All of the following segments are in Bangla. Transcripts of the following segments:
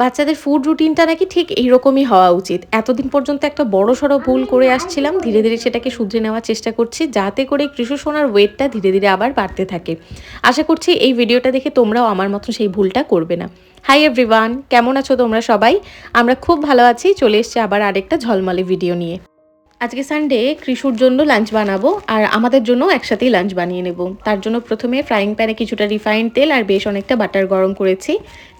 বাচ্চাদের ফুড রুটিনটা নাকি ঠিক এইরকমই হওয়া উচিত। এতদিন পর্যন্ত একটা বড় সড়ো ভুল করে আসছিলাম, ধীরে ধীরে সেটাকে শুধরে নেওয়ার চেষ্টা করছি, যাতে করে কৃষু সোনার ওয়েটটা ধীরে ধীরে আবার বাড়তে থাকে। আশা করছি এই ভিডিওটা দেখে তোমরাও আমার মতন সেই ভুলটা করবে না। হাই এভরিওয়ান কেমন আছো তোমরা সবাই? আমরা খুব ভালো আছি, চলে এসছি আবার আরেকটা ঝলমলে ভিডিও নিয়ে। আজকে সানডে কৃষুর জন্য লাঞ্চ বানাবো আর আমাদের জন্য একসাথেই লাঞ্চ বানিয়ে নেব। তার জন্য প্রথমে ফ্রাইং প্যানে কিছুটা রিফাইন্ড তেল আর বেশ অনেকটা বাটার গরম করেছি।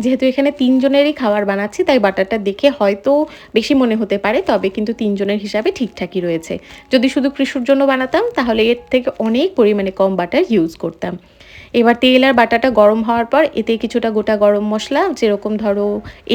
যেহেতু এখানে তিনজনেরই খাবার বানাচ্ছি, তাই বাটারটা দেখে হয়তো বেশি মনে হতে পারে, তবে কিন্তু তিনজনের হিসাবে ঠিকঠাকই রয়েছে। যদি শুধু কৃষুর জন্য বানাতাম, তাহলে এর থেকে অনেক পরিমাণে কম বাটার ইউজ করতাম। এবার তেল আর বাটাটা গরম হওয়ার পর, এতে কিছুটা গোটা গরম মশলা, যেরকম ধরো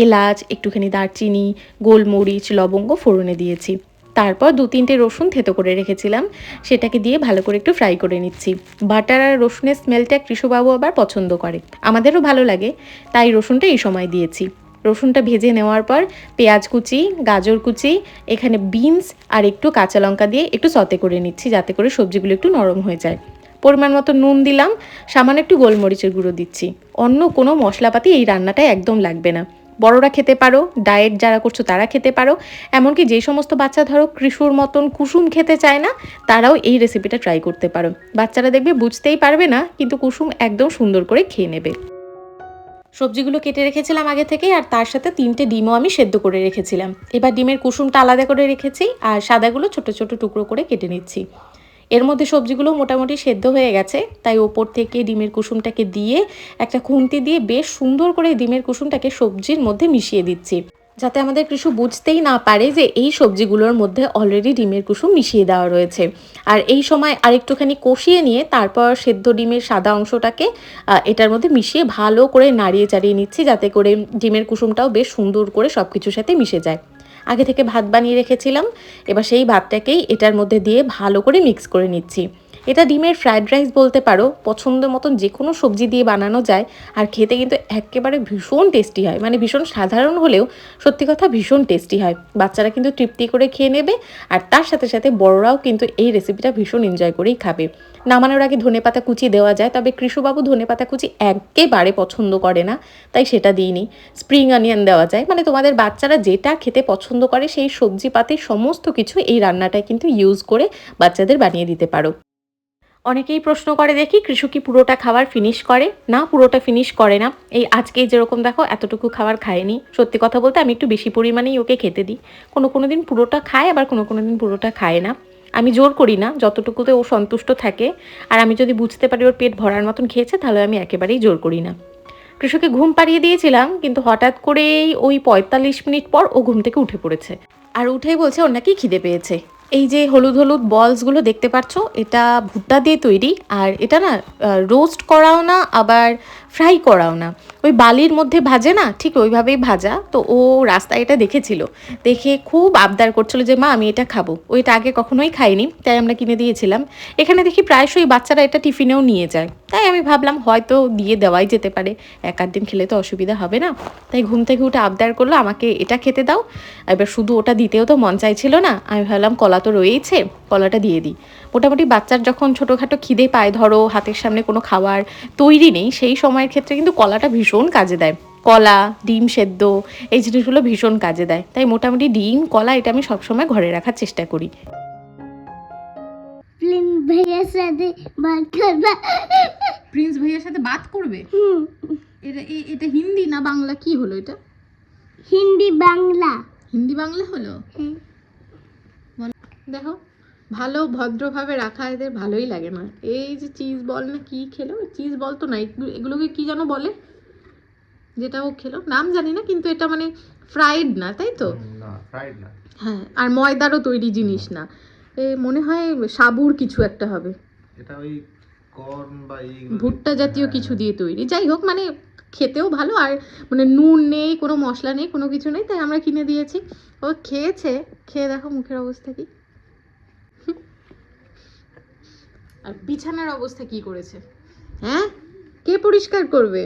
এলাচ, একটুখানি দারচিনি, গোলমরিচ, লবঙ্গ ফোড়নে দিয়েছি। তারপর দু তিনটে রসুন থেতো করে রেখেছিলাম। সেটাকে দিয়ে ভালো করে একটু ফ্রাই করে নিচ্ছি। বাটার আর রসুনের স্মেলটা কৃষবাবু আবার পছন্দ করে। আমাদেরও ভালো লাগে, তাই রসুনটা এই সময় দিয়েছি। রসুনটা ভেজে নেওয়ার পর পেঁয়াজ কুচি, গাজর কুচি, এখানে বিনস আর একটু কাঁচা লঙ্কা দিয়ে একটু সতে করে নিচ্ছি যাতে করে সবজিগুলো একটু নরম হয়ে যায়। পরিমাণ মতো নুন দিলাম, সামান্য একটু গোলমরিচের গুঁড়ো দিচ্ছি। অন্য কোনো মশলাপাতি এই রান্নাটায় একদম লাগবে না। বড়রা খেতে পারো ডায়েট যারা করছ তারা খেতে পারো। এমনকি যে সমস্ত বাচ্চা ধরো কৃষুর মতন কুসুম খেতে চায় না, তারাও এই রেসিপিটা ট্রাই করতে পারো। বাচ্চারা দেখবে বুঝতেই পারবে না, কিন্তু কুসুম একদম সুন্দর করে খেয়ে নেবে। সবজিগুলো কেটে রেখেছিলাম আগে থেকে আর তার সাথে তিনটে ডিমও আমি সেদ্ধ করে রেখেছিলাম। এবার ডিমের কুসুমটা আলাদা করে রেখেছি, আর সাদাগুলো ছোট ছোট টুকরো করে কেটে নিচ্ছি। এর মধ্যে সবজিগুলো মোটামুটি সেদ্ধ হয়ে গেছে, তাই ওপর থেকে ডিমের কুসুমটাকে দিয়ে একটা খুন্তি দিয়ে বেশ সুন্দর করে ডিমের কুসুমটাকে সবজির মধ্যে মিশিয়ে দিচ্ছি। যাতে আমাদের কৃষু বুঝতেই না পারে যে এই সবজিগুলোর মধ্যে অলরেডি ডিমের কুসুম মিশিয়ে দেওয়া রয়েছে। আর এই সময় আরেকটুখানি কষিয়ে নিয়ে তারপর সেদ্ধ ডিমের সাদা অংশটাকে এটার মধ্যে মিশিয়ে ভালো করে নাড়িয়ে চাড়িয়ে নিচ্ছি, যাতে করে ডিমের কুসুমটাও বেশ সুন্দর করে সব কিছুর সাথে মিশে যায়। আগে থেকে ভাত বানিয়ে রেখেছিলাম। এবার সেই ভাতটাকেই এটার মধ্যে দিয়ে ভালো করে মিক্স করে নিচ্ছি। এটা ডিমের ফ্রায়েড রাইস বলতে পারো, পছন্দ মতন যে কোনো সবজি দিয়ে বানানো যায় আর খেতে কিন্তু একেবারে ভীষণ টেস্টি হয়। মানে ভীষণ সাধারণ হলেও সত্যি কথা ভীষণ টেস্টি হয়। বাচ্চারা কিন্তু তৃপ্তি করে খেয়ে নেবে আর তার সাথে সাথে বড়রাও কিন্তু এই রেসিপিটা ভীষণ এনজয় করেই খাবে। নামানোর আগে ধনেপাতা কুচি দেওয়া যায়, তবে কৃষুবাবু ধনেপাতা কুচি একেবারে পছন্দ করে না, তাই সেটা দিইনি। স্প্রিং অনিয়ন দেওয়া যায় মানে তোমাদের বাচ্চারা যেটা খেতে পছন্দ করে সেই সবজি পাতি সমস্ত কিছু এই রান্নাটায় কিন্তু ইউজ করে বাচ্চাদের বানিয়ে দিতে পারো। অনেকেই প্রশ্ন করে, দেখি কৃষু কি পুরোটা খাবার ফিনিশ করে? না, পুরোটা ফিনিশ করে না। এই আজকে যেরকম দেখো, এতটুকু খাবার খায়নি। সত্যি কথা বলতে আমি একটু বেশি পরিমাণেই ওকে খেতে দিই। কোনো কোনো দিন পুরোটা খায়, আবার কোনো কোনো দিন পুরোটা খায় না। আমি জোর করি না, যতটুকুতে ও সন্তুষ্ট থাকে। আর আমি যদি বুঝতে পারি ওর পেট ভরার মতন খেয়েছে, তাহলে আমি একেবারেই জোর করি না। কৃষকে ঘুম পাড়িয়ে দিয়েছিলাম, কিন্তু হঠাৎ করেই ওই পঁয়তাল্লিশ মিনিট পর ও ঘুম থেকে উঠে পড়েছে। আর উঠেই বলছে, ওর নাকি খিদে পেয়েছে। এই যে হলুদ হলুদ বলসগুলো দেখতে পাচ্ছ এটা ভুট্টা দিয়ে তৈরি, আর এটা না রোস্ট করাও না, আবার ফ্রাই করাও না। ওই বালির মধ্যে ভাজে না? ঠিক ওইভাবেই ভাজা। তো ও রাস্তায় এটা দেখেছিল। দেখে খুব আবদার করছিল যে, মা, আমি এটা খাব। ওইটা আগে কখনোই খাইনি তাই আমরা কিনে দিয়েছিলাম। এখানে দেখি প্রায়শই বাচ্চারা এটা টিফিনেও নিয়ে যায়। তাই আমি ভাবলাম, হয়তো দিয়ে দেওয়াই যেতে পারে। এক আধ দিন খেলে তো অসুবিধা হবে না। তাই ঘুম থেকে উঠে আবদার করল, আমাকে এটা খেতে দাও। এবার শুধু ওটা দিতেও তো মন চাইছিল না। আমি ভাবলাম, কলা তো রয়েইছে, কলাটা দিয়ে দিই। মোটামুটি বাচ্চার যখন ছোটোখাটো খিদে পায়, ধরো হাতের সামনে কোনো খাবার তৈরি নেই, সেই সময়ের ক্ষেত্রে কিন্তু কলাটা ভীষণ কাজে দেয়। কলা ডিম সেদ্ধ এই জিনিসগুলো ভীষণ কাজে দেয়। তাই মোটামুটি ডিম কলা এটা আমি সবসময় ঘরে রাখার চেষ্টা করি। ভাইয়ার সাথে করবা। প্রিন্স ভাইয়ের সাথে বাত করবে? হুম, এটা এটা হিন্দি না বাংলা? কি হলো এটা? হিন্দি বাংলা। হিন্দি বাংলা হলো? দেখো। ভালো ভদ্রভাবে রাখা এদের ভালোই লাগে না এই যে চিজ বল না কি খেলো? চিজ বল তো না এগুলোকে কি যেন বলে? যেটা ও খেলো? নাম জানি না কিন্তু এটা মানে ফ্রাইড না তাই তো? হ্যাঁ আর ময়দারও তৈরি জিনিস না। এ মনে হয় সাবুর কিছু একটা হবে। এটা ওই কর্ন বা ভুট্টা জাতীয় কিছু দিয়ে তৈরি। যাই হোক মানে খেতেও ভালো আর মানে নুন নেই কোনো মশলা নেই কোনো কিছু নেই তাই আমরা কিনে দিয়েছি। ও খেয়েছে। খেয়ে দেখো মুখের অবস্থা কি। আর বিছানার অবস্থা কি করেছে? হ্যাঁ? কে পরিষ্কার করবে?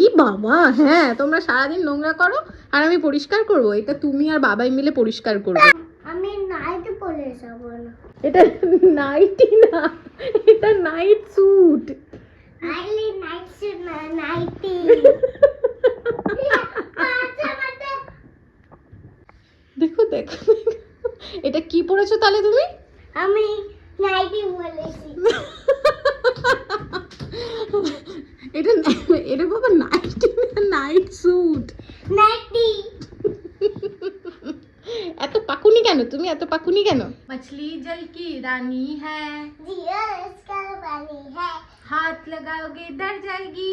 ই বাবা হ্যাঁ তোমরা সারাদিন নোংরা করো আর আমি পরিষ্কার করব। এটা তুমি আর বাবাই মিলে পরিষ্কার করবে। আমি নাইটি পরে যাব না। এটা নাইটি না এটা নাইট স্যুট আইলি নাইট স্যুট নাইটি দেখো দেখো। এটা কি পরেছো তাহলে তুমি? আমি এত পাকুনি কেন? তুমি এত পাকুনি কেন? মাছলি জল কি রানী হ্যাঁ হাত লাগাওগে ডর যায়গি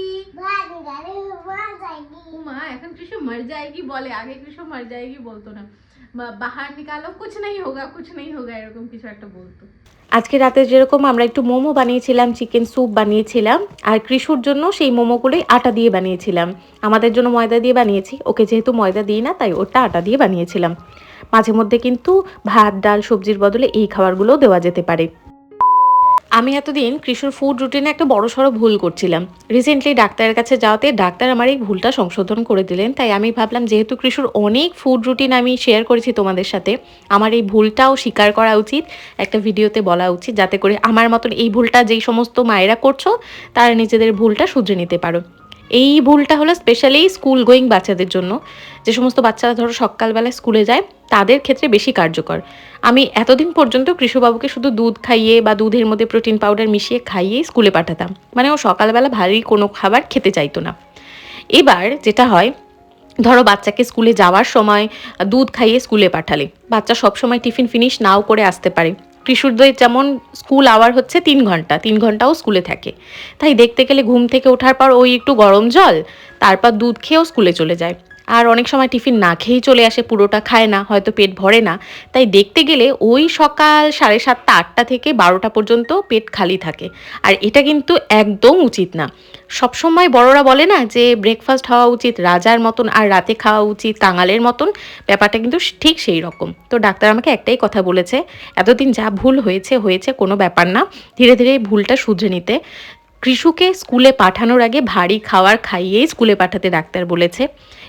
মা এখন কৃষ্ণ মর যায়গি বলে আগে কিছু মর যায়গি বলতো না। বাহার নিকালো কুছ নেই হোগা কুছ নেই হোগা এরকম কিছু একটা বলতো। আজকে রাতে যেরকম আমরা একটু মোমো বানিয়েছিলাম, চিকেন স্যুপ বানিয়েছিলাম, আর কৃষুর জন্য সেই মোমোগুলোই আটা দিয়ে বানিয়েছিলাম। আমাদের জন্য ময়দা দিয়ে বানিয়েছি, ওকে যেহেতু ময়দা দিই না, তাই ওটা আটা দিয়ে বানিয়েছিলাম। মাঝে মধ্যে কিন্তু ভাত, ডাল, সবজির বদলে এই খাবারগুলোও দেওয়া যেতে পারে। আমি এতদিন কৃষুর ফুড রুটিনে একটা বড় সড়ো ভুল করছিলাম। রিসেন্টলি ডাক্তারের কাছে যাওয়াতে ডাক্তার আমার এই ভুলটা সংশোধন করে দিলেন, তাই আমি ভাবলাম যেহেতু কৃষুর অনেক ফুড রুটিন আমি শেয়ার করেছি তোমাদের সাথে, আমার এই ভুলটাও স্বীকার করা উচিত, একটা ভিডিওতে বলা উচিত, যাতে করে আমার মতন এই ভুলটা যেই সমস্ত মায়েরা করছ, তারা নিজেদের ভুলটা শুধরে নিতে পারো। এই ভুলটা হলো স্পেশালি স্কুল গোয়িং বাচ্চাদের জন্য। যে সমস্ত বাচ্চারা ধরো সকালবেলায় স্কুলে যায়, তাদের ক্ষেত্রে বেশি কার্যকর। আমি এতদিন পর্যন্ত কৃষবাবুকে শুধু দুধ খাইয়ে বা দুধের মধ্যে প্রোটিন পাউডার মিশিয়ে খাইয়েই স্কুলে পাঠাতাম। মানে ও সকালবেলা ভারী কোনো খাবার খেতে চাইতো না। এবার যেটা হয়, ধরো বাচ্চাকে স্কুলে যাওয়ার সময় দুধ খাইয়ে স্কুলে পাঠালে। বাচ্চা সবসময় টিফিন ফিনিশ নাও করে আসতে পারে। কিশোরদের যেমন স্কুল আওয়ার হচ্ছে তিন ঘণ্টা, তিন ঘন্টাও স্কুলে থাকে। তাই দেখতে গেলে ঘুম থেকে ওঠার পর ওই একটু গরম জল, তারপর দুধ খেয়েও স্কুলে চলে যায়। আর অনেক সময় টিফিন না খেয়েই চলে আসে, পুরোটা খায় না, হয়তো পেট ভরে না। তাই দেখতে গেলে ওই সকাল সাড়ে সাতটা, আটটা থেকে বারোটা পর্যন্ত পেট খালি থাকে। আর এটা কিন্তু একদম উচিত না। সবসময় বড়রা বলে না যে, ব্রেকফাস্ট হওয়া উচিত, রাজার মতন আর রাতে খাওয়া উচিত কাঙালের মতন। ব্যাপারটা কিন্তু ঠিক সেই রকম। তো ডাক্তার আমাকে একটাই কথা বলেছে, এতদিন যা ভুল হয়েছে হয়েছে, কোনো ব্যাপার না। ধীরে ধীরে ভুলটা শুধরে নিতে। কৃষুকে স্কুলে পাঠানোর আগে ভারী খাওয়ার খাইয়েই স্কুলে পাঠাতে ডাক্তার বলেছে।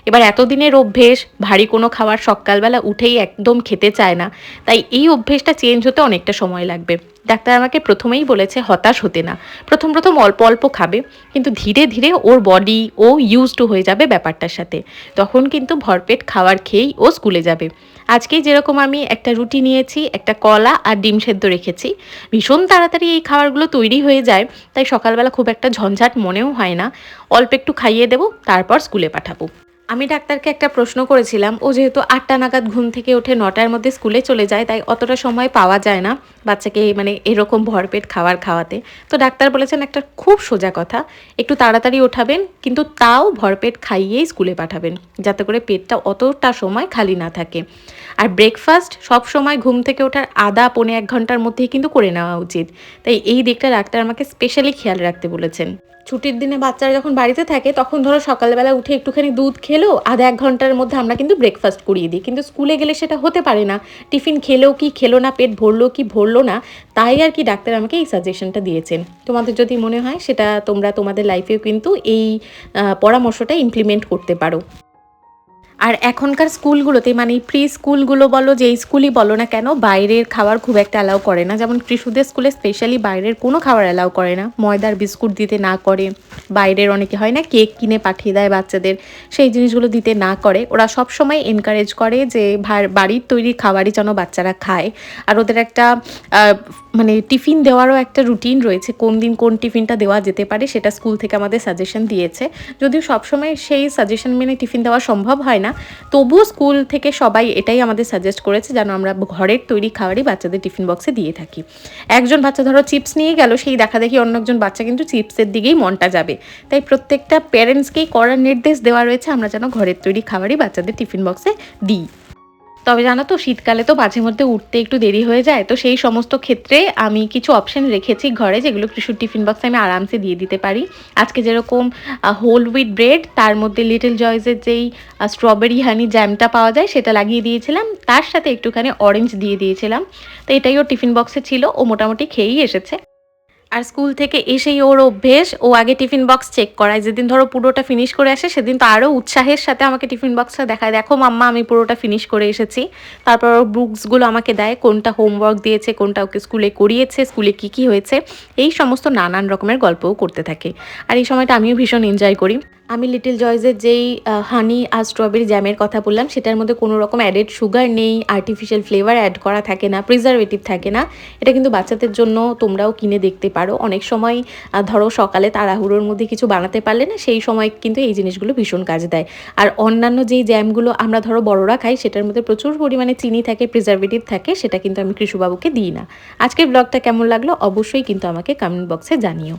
এবার এতদিনের অভ্যেস, ভারী কোনো খাওয়ার সকালবেলা উঠেই একদম খেতে চায় না। তাই এই অভ্যেসটা চেঞ্জ হতে অনেকটা সময় লাগবে। ডাক্তার আমাকে প্রথমেই বলেছে, হতাশ হতে না। প্রথম প্রথম অল্প অল্প খাবে, কিন্তু ধীরে ধীরে ওর বডি ও ইউজ টু হয়ে যাবে ব্যাপারটার সাথে। তখন কিন্তু ভরপেট খাবার খেয়েই ও স্কুলে যাবে। আজকেই যেরকম আমি একটা রুটি নিয়েছি, একটা কলা আর ডিম সেদ্ধ রেখেছি, ভীষণ তাড়াতাড়ি এই খাবারগুলো তৈরি হয়ে যায়, তাই সকালবেলা খুব একটা ঝঞ্ঝাট মনেও হয় না। অল্প একটু খাইয়ে দেবো, তারপর স্কুলে পাঠাবো। আমি ডাক্তারকে একটা প্রশ্ন করেছিলাম, ও যেহেতু আটটা নাগাদ ঘুম থেকে উঠে নটার মধ্যে স্কুলে চলে যায়, তাই অতটা সময় পাওয়া যায় না। বাচ্চাকে মানে এরকম ভরপেট খাবার খাওয়াতে। তো ডাক্তার বলেছেন একটা খুব সোজা কথা, একটু তাড়াতাড়ি ওঠাবেন, কিন্তু তাও ভরপেট খাইয়েই স্কুলে পাঠাবেন, যাতে করে পেটটা অতটা সময় খালি না থাকে। আর ব্রেকফাস্ট সব সময় ঘুম থেকে ওঠার আধা পৌনে এক ঘণ্টার মধ্যেই কিন্তু করে নেওয়া উচিত। তাই এই দিকটা ডাক্তার আমাকে স্পেশালি খেয়াল রাখতে বলেছেন। ছুটির দিনে বাচ্চারা যখন বাড়িতে থাকে, তখন ধরো সকালবেলা উঠে একটুখানি দুধ খেলো, আধা এক ঘণ্টার মধ্যে আমরা কিন্তু ব্রেকফাস্ট করিয়ে দিই। কিন্তু স্কুলে গেলে সেটা হতে পারে না। টিফিন খেলেও কি, খেলো না, পেট ভরলো কি, ভরলো না, তাই আর কি ডাক্তার আমাকে এই সাজেশনটা দিয়েছেন। তোমাদের যদি মনে হয় সেটা তোমরা তোমাদের লাইফেও কিন্তু এই পরামর্শটা ইমপ্লিমেন্ট করতে পারো। আর এখনকার স্কুলগুলোতে মানে প্রি স্কুলগুলো বলো, যেই স্কুলই বলো না কেন, বাইরের খাবার খুব একটা অ্যালাউ করে না। যেমন কৃষুদের স্কুলে স্পেশালি বাইরের কোনো খাবার অ্যালাউ করে না। ময়দার বিস্কুট দিতে না করে। বাইরের অনেকে হয় না, কেক কিনে পাঠিয়ে দেয় বাচ্চাদের। সেই জিনিসগুলো দিতে না করে। ওরা সব সময় এনকারেজ করে যে বাড়ির তৈরি খাবারই যেন বাচ্চারা খায়। আর ওদের একটা মানে টিফিন দেওয়ারও একটা রুটিন রয়েছে। কোন দিন কোন টিফিনটা দেওয়া যেতে পারে, সেটা স্কুল থেকে আমাদের সাজেশন দিয়েছে। যদিও সবসময় সেই সাজেশন মেনে টিফিন দেওয়া সম্ভব হয় না তবুও স্কুল থেকে সবাই এটাই আমাদের সাজেস্ট করেছে যেন আমরা ঘরের তৈরি খাবারই বাচ্চাদের টিফিন বক্সে দিয়ে থাকি। একজন বাচ্চা ধরো চিপস নিয়ে গেল, সেই দেখা দেখি অন্য একজন বাচ্চা কিন্তু চিপসের দিকেই মনটা যাবে। তাই প্রত্যেকটা প্যারেন্টসকেই করার নির্দেশ দেওয়া রয়েছে, আমরা যেন ঘরের তৈরি খাবারই বাচ্চাদের টিফিন বক্সে দিই। তবে জানো তো, শীতকালে তো মাঝে মধ্যে উঠতে একটু দেরি হয়ে যায়, তো সেই সমস্ত ক্ষেত্রে আমি কিছু অপশন রেখেছি ঘরে যেগুলো কৃষুর টিফিন বক্সে আমি আরামসে দিয়ে দিতে পারি। আজকে যেরকম হোল হুইট ব্রেড তার মধ্যে লিটল জয়েসের যেই স্ট্রবেরি হানি জ্যামটা পাওয়া যায়, সেটা লাগিয়ে দিয়েছিলাম। তার সাথে একটুখানি অরেঞ্জ দিয়ে দিয়েছিলাম। তো এটাই ওর টিফিন বক্সে ছিল, ও মোটামুটি খেয়েই এসেছে। আর স্কুল থেকে এসেই ওর অভ্যেস, ও আগে টিফিন বক্স চেক করায়। যেদিন ধরো পুরোটা ফিনিশ করে আসে, সেদিন তো আরও উৎসাহের সাথে আমাকে টিফিন বক্সটা দেখায়। দেখো মাম্মা, আমি পুরোটা ফিনিশ করে এসেছি। তারপর ওর বুকসগুলো আমাকে দেয়, কোনটা হোমওয়ার্ক দিয়েছে, কোনটা ওকে স্কুলে করিয়েছে, স্কুলে কি কি হয়েছে। এই সমস্ত নানান রকমের গল্পও করতে থাকে। আর এই সময়টা আমিও ভীষণ এনজয় করি। আমি লিটল জয়েসের যেই হানি আর স্ট্রবেরি জ্যামের কথা বললাম, সেটার মধ্যে কোনো রকম অ্যাডেড সুগার নেই আর্টিফিশিয়াল ফ্লেভার অ্যাড করা থাকে না প্রিজারভেটিভ থাকে না। এটা কিন্তু বাচ্চাদের জন্য তোমরাও কিনে দেখতে পারো। অনেক সময় ধরো সকালে তাড়াহুড়োর মধ্যে কিছু বানাতে পারলে না, সেই সময় কিন্তু এই জিনিসগুলো ভীষণ কাজে দেয়। আর অন্যান্য যেই জ্যামগুলো আমরা ধরো বড়রা খাই, সেটার মধ্যে প্রচুর পরিমাণে চিনি থাকে প্রিজারভেটিভ থাকে, সেটা কিন্তু আমি কৃষুবাবুকে দিই না। আজকের ব্লগটা কেমন লাগল অবশ্যই কিন্তু আমাকে কমেন্ট বক্সে জানিও।